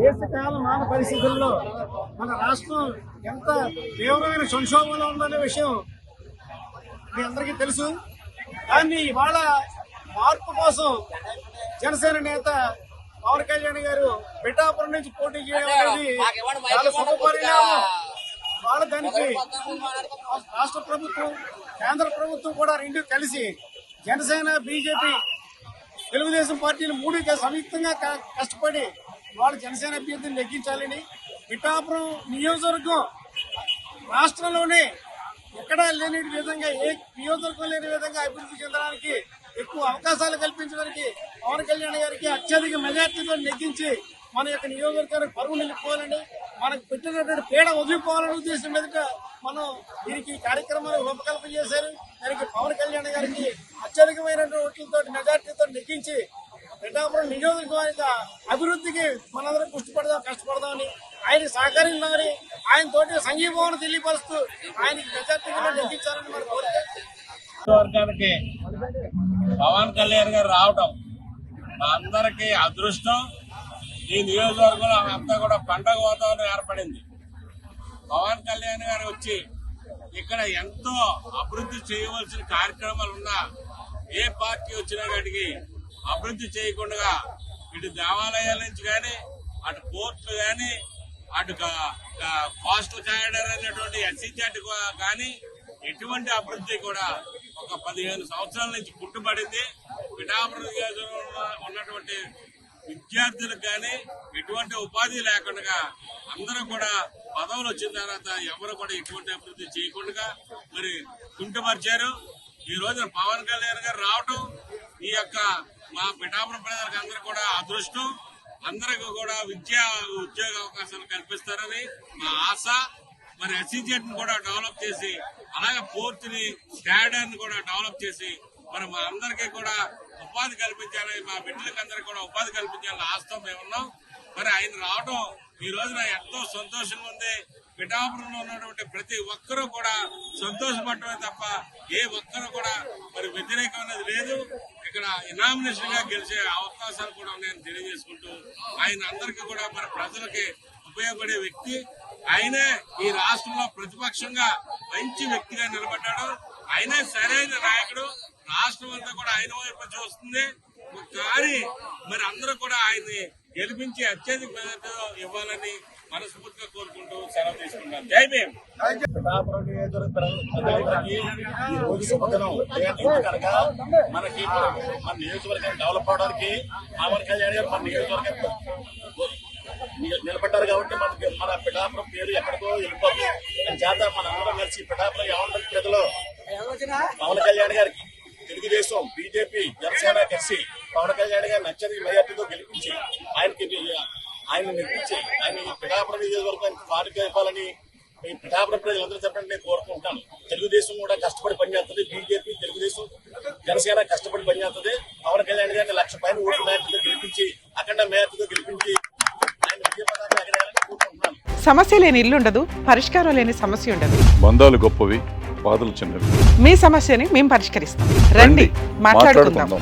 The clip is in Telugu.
దేశకాల మాన పరిస్థితుల్లో మన రాష్ట్రం ఎంత తీవ్రమైన సంక్షోభంలో ఉందనే విషయం మీ అందరికీ తెలుసు. కానీ ఇవాళ మార్పు కోసం జనసేన నేత పవన్ కళ్యాణ్ గారు పిఠాపురం నుంచి పోటీ చేయడం అనేది చాలా వాళ్ళ దానికి రాష్ట్ర ప్రభుత్వం కేంద్ర ప్రభుత్వం కూడా రెండు కలిసి జనసేన బీజేపీ తెలుగుదేశం పార్టీలు మూడు సంయుక్తంగా కష్టపడి వాళ్ళు జనసేన అభ్యర్థిని లెక్కించాలని పిఠాపురం నియోజకవర్గం రాష్ట్రంలోనే ఎక్కడా లేని విధంగా ఏ నియోజకవర్గం లేని విధంగా అభివృద్ధి చెందడానికి ఎక్కువ అవకాశాలు కల్పించడానికి పవన్ కళ్యాణ్ గారికి అత్యధిక మెజార్టీతో నెగ్గించి మన యొక్క నియోజకవర్గానికి పరువు నిలుపుకోవాలని మనకు పెట్టినటువంటి పీడ వదిలిపోవాలని ఉద్దేశం మీద మనం దీనికి కార్యక్రమాలు కార్యక్రమాన్ని రూపకల్పన చేశారు. దానికి పవన్ కళ్యాణ్ గారికి అత్యధికమైనటువంటి ఓట్లతో మెజార్టీతో నెగ్గించి పిఠాపురం నియోజకవర్గ అభివృద్ధికి మనందరం కృషిపడదాం కష్టపడదామని ఆయన సహకరించాలని ఆయన తోటి సంఘీభావన తెలియపరుస్తూ ఆయనకి మెజార్టీగా నెగ్గించాలని మన వర్గానికి పవన్ కళ్యాణ్ గారు రావటం మా అందరికీ అదృష్టం. ఈ నియోజకవర్గంలో అంతా కూడా పండగ వాతావరణం ఏర్పడింది. పవన్ కళ్యాణ్ గారు వచ్చి ఇక్కడ ఎంతో అభివృద్ధి చేయవలసిన కార్యక్రమాలు ఉన్నా ఏ పార్టీ వచ్చినా కాడికి అభివృద్ధి చేయకుండా ఇటు దేవాలయాల నుంచి కానీ అటు కోర్టులు కానీ అటు కోస్టల్ కారిడార్ అనేటువంటి ఎస్సీజెట్ కానీ ఎటువంటి అభివృద్ధి కూడా ఒక పదిహేను సంవత్సరాల నుంచి పుట్టుబడింది. పిఠాపురం నియోజకవర్గంలో ఉన్నటువంటి విద్యార్థులకు కానీ ఎటువంటి ఉపాధి లేకుండా అందరూ కూడా పదవులు వచ్చిన తర్వాత ఎవరు కూడా ఎటువంటి అభివృద్ధి చేయకుండా మరి కుంటుమర్చారు ఈ రోజున పవన్ కళ్యాణ్ గారు రావటం ఈ యొక్క మా పిఠాపురం ప్రజలకు అందరూ కూడా అదృష్టం. అందరికీ కూడా విద్యా ఉద్యోగ అవకాశాలు కల్పిస్తారని మా ఆశ. మరి ఎస్సీజెడ్ కూడా డెవలప్ చేసి అలాగే పోర్ట్ని క్యాడర్ని కూడా డెవలప్ చేసి మరి మా అందరికీ కూడా ఉపాధి కల్పించాలని మా బిడ్డలకు అందరికీ కూడా ఉపాధి కల్పించాలని ఆశతో మేము ఉన్నాం మరి ఆయన రావడం ఈ రోజున ఎంతో సంతోషంగా ఉంది. పిఠాపురంలో ఉన్నటువంటి ప్రతి ఒక్కరూ కూడా సంతోషపడటమే తప్ప ఏ ఒక్కరూ కూడా మరి వ్యతిరేకం అనేది లేదు. ఇక్కడ ఇనామినేషన్గా గెలిచే అవకాశాలు కూడా ఉన్నాయని తెలియజేసుకుంటూ ఆయన అందరికీ కూడా మన ప్రజలకి ఉపయోగపడే వ్యక్తి. ఆయనే ఈ రాష్ట్రంలో ప్రతిపక్షంగా మంచి వ్యక్తిగా నిలబడ్డాడు. ఆయనే సరైన నాయకుడు. రాష్ట్రం అంతా కూడా ఆయన వైపు చూస్తుంది కానీ మరి అందరూ కూడా ఆయన్ని గెలిపించి అత్యధిక మెజార్టీతో ఇవ్వాలని మనస్ఫూర్తిగా కోరుకుంటూ సెలవు తీసుకుంటాను జై భీమ్ ఈ రోజు శుభదినం కనుక మనకి మన నియోజకవర్గం డెవలప్ అవడానికి పవన్ కళ్యాణ్ గారు మన నియోజకవర్గం నిలబడ్డారు కాబట్టి మనకి మన పిఠాపురం పేరు ఎక్కడికో వెళ్ళిపోతుంది చేత మన అందరం కలిసి పిఠాపురం ఏమంటారు ప్రజలు పవన్ కళ్యాణ్ గారికి తెలుగుదేశం బీజేపీ జనసేన కలిసి పవన్ కళ్యాణ్ గారిని అత్యధిక మెజార్టీతో గెలిపించి ఆయనకి ఆయన నెగ్గించి ఆయన పిఠాపురం నియోజకవర్గానికి పార్టీ ఇవ్వాలని ఈ పిఠాపురం ప్రజలందరూ చెప్పండి నేను కోరుకుంటాను తెలుగుదేశం కూడా కష్టపడి పనిచేస్తుంది. బీజేపీ తెలుగుదేశం జనసేన కష్టపడి పనిచేస్తుంది. పవన్ కళ్యాణ్ గారిని లక్ష పైన ఓట్లు మేరతో గెలిపించి అఖండ మేరతో గెలిపించి ఆయన విజయపదాన్ని ఎగరేయాలని కోరుకుంటున్నాను. సమస్య లేని ఇల్లు ఉండదు పరిష్కారం లేని సమస్య ఉండదు. బంధాలు గొప్పవి బాధలు చిన్నవి. మీ సమస్యని మేము పరిష్కరిస్తాం. రండి మాట్లాడుకుందాం.